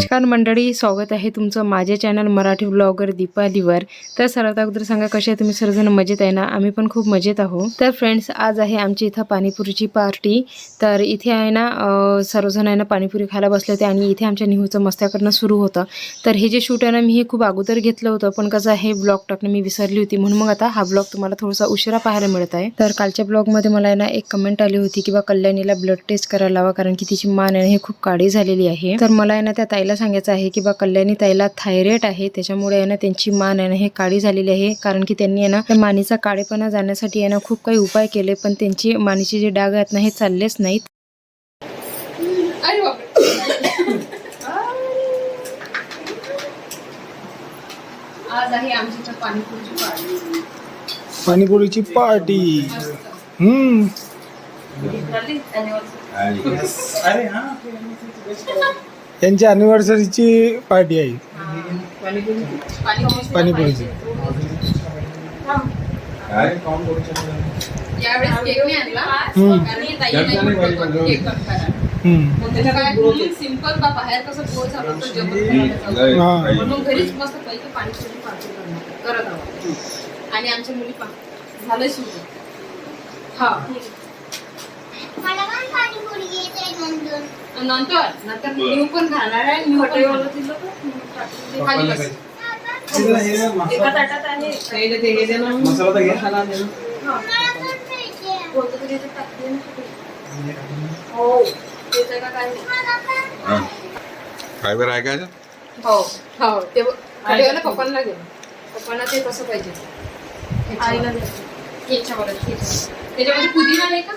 नमस्कार मंडळी स्वागत आहे तुमचं माझे चॅनल मराठी ब्लॉगर दीपालीवर. तर सर्वात अगोदर सांगा कसे आहे तुम्ही? सर्वजण मजेत आहे ना? आम्ही पण खूप मजेत आहोत. तर फ्रेंड्स आज आहे आमची इथं पाणीपुरीची पार्टी तर इथे आहे ना सर्वजण आहे ना पाणीपुरी खायला बसले होते आणि इथे आमच्या निहूचं मस्त्याकडनं सुरू होतं. तर हे जे शूट आहे ना मी हे खूप अगोदर घेतलं होतं पण कसं आहे ब्लॉग टाकणं मी विसरली होती. म्हणून मग आता हा ब्लॉग तुम्हाला थोडासा उशिरा पाहायला मिळत आहे. तर कालच्या ब्लॉगमध्ये मला आहे ना एक कमेंट आली होती की बा कल्याणीला ब्लड टेस्ट करायला लावा कारण की तिची मान आहे ना हे खूप काळी झालेली आहे. तर मला आहे ना त्या ताईला सांगायचं आहे की बा कल्याणी ताईला थायरॉइड आहे त्याच्यामुळे आहे ना त्यांची मान आहे ना हे काळी झालेली आहे. कारण की त्यांनी आहे ना त्या मानेचा काळेपणा जाण्यासाठी आहे ना खूप काही उपाय केले पण त्यांची मानेचे जे डाग आहेत ना हे चाललेच नाहीत. आज आहे पाणीपुरीची पार्टी. पाणीपुरीची पार्टी. हम्म. त्यांच्या अनिव्हर्सरीची पार्टी आहे. पाणीपुरीची. यावेळेस केक नाही आणला. हम्म. आणि ताईने म्हटलं केक कट करा. हम्म. मग त्याच्या काय म्हणून सिंपल बा बाहेर कसं गोड झालं तर जमत नाही. म्हणून घरीच मस्त पैकी पाणीपुरी पार्टी करणार. करत आहोत. आणि आमच्या मुली पा झालं सुरू. हा मला पण पाणीपुरी येते नंतर? नंतर नंतर न्यू पण खाणार आहे न्यू पण खाली बस. एका ताटात आहे. हा. कोणतं तरी. हो. काय फायबर आहे का हो हो. ते पप्पांना घेऊन पप्पांना ते कसं पाहिजे? आईला त्याच्यामध्ये पुदिना नाही आहे का?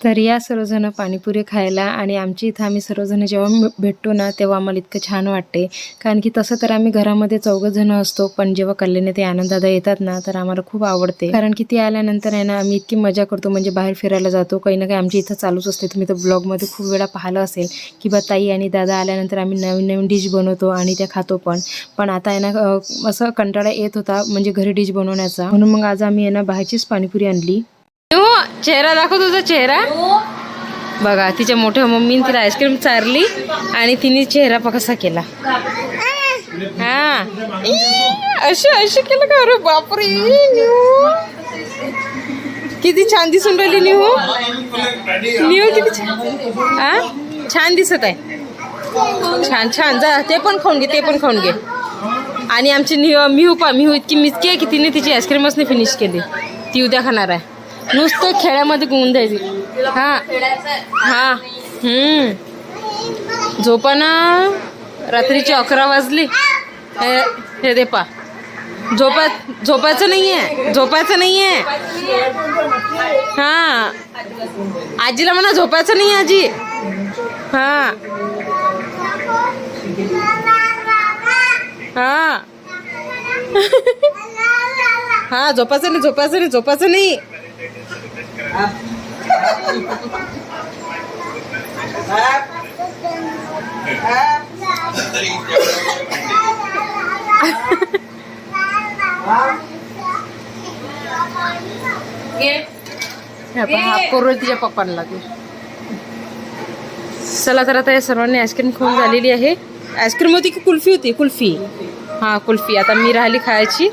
तर या सर्वजणं पाणीपुरी खायला आणि आमची इथं आम्ही सर्वजणं जेव्हा भेटतो ना तेव्हा आम्हाला इतकं छान वाटते. कारण की तसं तर आम्ही घरामध्ये चौघजणं असतो पण जेव्हा कल्याणी ते आनंददादा येतात ना तर आम्हाला खूप आवडते. कारण की ते आल्यानंतर आहे ना आम्ही इतकी मजा करतो म्हणजे बाहेर फिरायला जातो काही ना काही आमची इथं चालूच असते. तुम्ही तर ब्लॉगमध्ये खूप वेळा पाहिलं असेल की बा ताई आणि दादा आल्यानंतर आम्ही नवीन नवीन डिश बनवतो आणि त्या खातो पण. पण आता आहे ना असं कंटाळा येत होता म्हणजे घरी डिश बनवण्याचा. म्हणून मग आज आम्ही आहे ना बाहेरचीच पाणीपुरी आणली. चेहरा दाखव तुझा चेहरा. बघा तिच्या मोठ्या मम्मीने तिला आईस्क्रीम चारली आणि तिने चेहरा प कसा केला. हा. अशी अशी केलं का? अरे बापरे किती छान दिसून राहिली निहू निहू किती छान. हा? छान दिसत आहे. छान छान. जा ते पण खाऊन घे ते पण खाऊन घे. आणि आमची निहू मिहू पा मिहू इतकी मिचकी आहे की तिने तिची आईस्क्रीमच नाही फिनिश केली. ती उद्या खाणार आहे. नुसतं खेळ्यामध्ये गुंग द्यायची. हा. हा. हम्म. झोपाना रात्रीची अकरा वाजली. हे हे दे पा. झोपा झोपायचं नाही आहे झोपायचं नाही आहे हा. आजीला म्हणा झोपायचं नाही आजी. हा. हा. हा झोपायचं नाही झोपायचं नाही झोपायचं नाही. हे हा करू तिच्या पप्पांना लागेल. चला तर आता या सर्वांनी आईस्क्रीम खाऊन झालेली आहे. आईस्क्रीम होती की कुल्फी होती? कुल्फी. हा कुल्फी. आता मी राहिली खायची.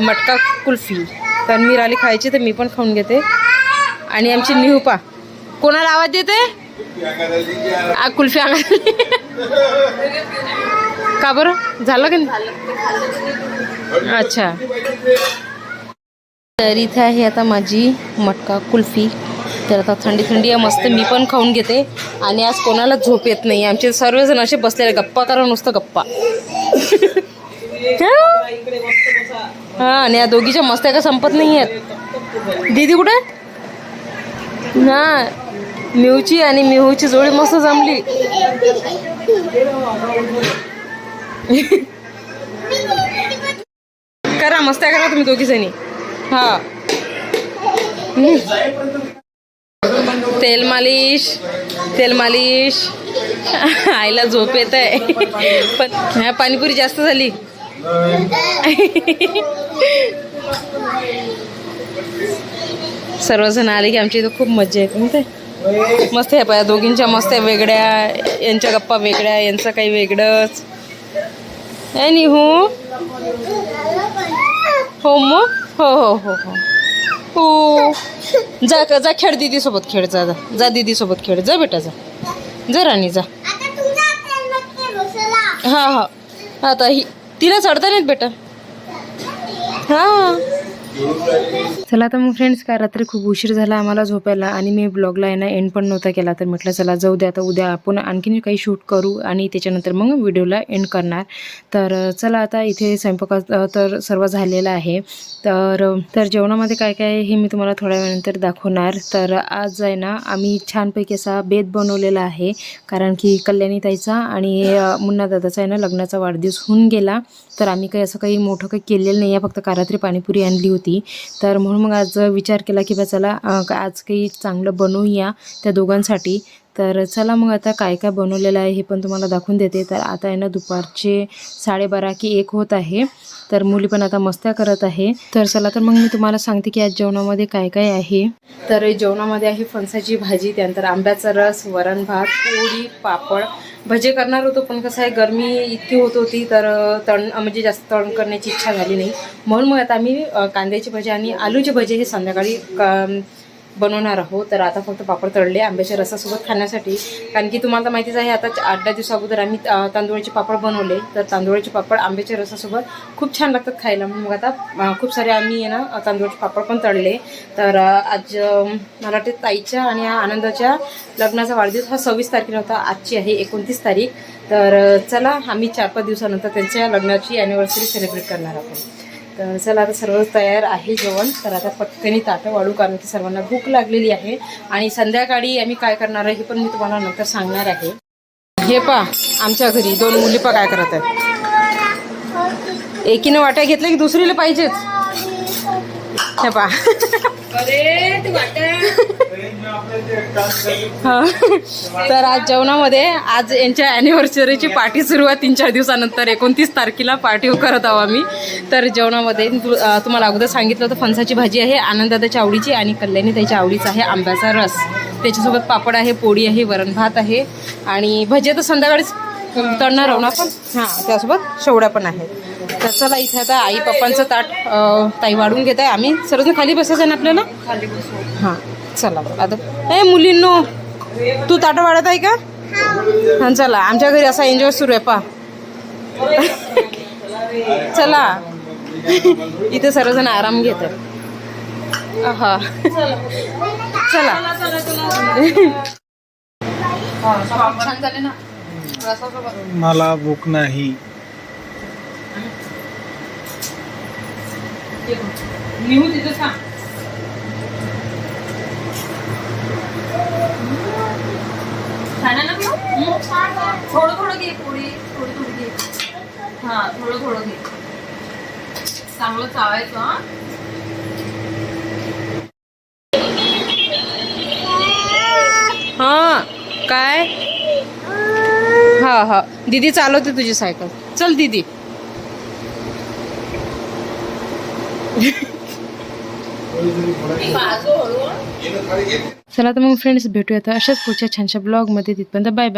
मटका कुल्फी. तर मी राहिली खायची तर मी पण खाऊन घेते. आणि आमची निहुपा. कोणाला आवाज देते कुल्फी आला का बरं? झालं का नाही? अच्छा. तर इथे आहे आता माझी मटका कुल्फी. तर आता थंडी थंडी आहे मस्त मी पण खाऊन घेते. आणि आज कोणाला झोप येत नाही. आमचे सर्वजण असे बसलेले गप्पा करा नुसतं गप्पा. हा? आणि या दोघीच्या मस्त्या का संपत नाही आहेत दीदी कुठे? ना मिऊची आणि मिहूची जोडी मस्त जमली. करा मस्त करा तुम्ही दोघी जणी. हा. तेल मालिश तेल मालिश. आईला झोप येत आहे पण ह्या पाणीपुरी जास्त झाली. सर्वजण आले की आमच्या इथं खूप मजा येते माहिती मस्त आहे पाया दोघींच्या मस्त आहे वेगळ्या यांच्या गप्पा वेगळ्या यांचं काही वेगळंच. आणि हो? हो मग? हो हो हो हो. हो. जा का जा खेळ दीदी सोबत खेळ जा जा. जा दीदी सोबत खेळ. जा बेटा जा. जा राणी जा. हा हा. आता ही तिला चढता नाहीत बेटा. हा. चला तर मग फ्रेंड्स काय रात्री खूप उशीर झाला आम्हाला झोपायला आणि मी ब्लॉगला यांना एंड पण नव्हता केला. तर म्हटलं चला जाऊ द्या आता उद्या आपण आणखीन काही शूट करू आणि त्याच्यानंतर मग व्हिडिओला एंड करणार. तर चला आता इथे स्वयंपाक तर सर्व झालेला आहे. तर तर जेवणामध्ये काय काय हे मी तुम्हाला थोड्या वेळानंतर दाखवणार. तर आज आहे ना आम्ही छानपैकी असा बेत बनवलेला आहे. कारण की कल्याणी ताईचा आणि मुन्ना दादाचा आहे ना लग्नाचा वाढदिवस होऊन गेला. तर आम्ही काही असं काही मोठं काही केलेलं नाही आहे. फक्त कारात्री पाणीपुरी आणली होती. तर म्हणून मग आज विचार केला की बा चला का- आज काही चांगलं बनवूया त्या दोघांसाठी. तर चला मग आता काय काय बनवलेलं आहे हे पण तुम्हाला दाखवून देते. तर आता आहे ना दुपारचे साडेबारा की एक होत आहे. तर मुली पण आता मस्त्या करत आहे. तर चला तर मग मी तुम्हाला सांगते की आज जेवणामध्ये काय काय आहे. तर जेवणामध्ये आहे फणसाची भाजी त्यानंतर आंब्याचा रस वरण भात पोळी पापड. भजे करणार होतो पण कसं आहे गरमी इतकी होत होती तर तण म्हणजे जास्त तळण करण्याची इच्छा झाली नाही. म्हणून मग आता आम्ही कांद्याची भजी आणि आलूचे भजे हे संध्याकाळी बनवणार आहोत. तर आता फक्त पापड तळले आंब्याच्या रसासोबत खाण्यासाठी. कारण की तुम्हाला तर माहितीच आहे आता आठ दहा दिवसा अगोदर आम्ही अ, तांदूळाचे पापड बनवले. तर तांदूळाचे पापड आंब्याच्या रसासोबत खूप छान लागतात खायला. मग आता खूप सारे आम्ही आहे ना तांदूळाचे पापड पण तळले. तर आज मला वाटते ताईच्या आणि आनंदाच्या लग्नाचा वाढदिवस हा सव्वीस तारखेला होता. आजची आहे एकोणतीस तारीख. तर चला आम्ही चार पाच दिवसानंतर त्यांच्या लग्नाची ॲनिव्हर्सरी सेलिब्रेट करणार आहोत. तर चला आता सर्व तयार आहे जेवण. तर आता पटकनी ताटं वाढू कारण की सर्वांना भूक लागलेली आहे. आणि संध्याकाळी आम्ही काय करणार आहे हे पण मी तुम्हाला नंतर सांगणार आहे. हे पा आमच्या घरी दोन मुली पा काय करत आहेत एकीनं वाट्या घेतल्या की दुसरीला पाहिजेच हे पा तर आज जेवणामध्ये आज यांच्या अॅनिव्हर्सरीची पार्टी सुरू आहे तीन चार दिवसानंतर एकोणतीस तारखेला पार्टी करत आहोत आम्ही. तर जेवणामध्ये तुम्हाला अगोदर सांगितलं होतं फणसाची भाजी आहे आनंदादाच्या आवडीची आणि कल्याणी त्याच्या आवडीचा आहे आंब्याचा रस. त्याच्यासोबत पापड आहे पोळी आहे वरण भात आहे. आणि भजे तर संध्याकाळीच तळणार आहो ना आपण. हां त्यासोबत शेवड्या पण आहेत तर चला इथे आता आई पप्पांचं ताट ताई वाढून घेत आहे. आम्ही सर्वजण खाली बसायचं आहे ना आपल्याला? खाली बसू. हां चला आता ए मुलींनो तू ताटं वाढत आहे का? हां चला. आमच्या घरी असा एन्जॉय सुरू आहे पा. चला. इथे सर्वजण आराम घेत आहेत. हा. चला. छान झाले ना रसासोबत मला भूक नाही. लिहू तिथं सांग. ना थोडं थोडं घे पोळी थोडी थोडी घे. हा थोडं थोडं घे. चांगलं चावायचं हा. हा काय? हा हा. दीदी चालवते तुझी सायकल. चल दीदी. चला तर मग फ्रेंड्स भेटूया अशाच पुढच्या छानशा ब्लॉगमध्ये तिथपर्यंत बाय बाय